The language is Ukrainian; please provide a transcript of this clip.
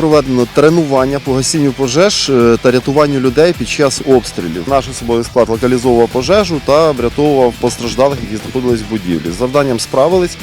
проведено тренування по гасінню пожеж е, та рятуванню людей під час обстрілів. Наш особовий склад локалізовував пожежу та врятовував постраждалих, які знаходились в будівлі. З завданням справились.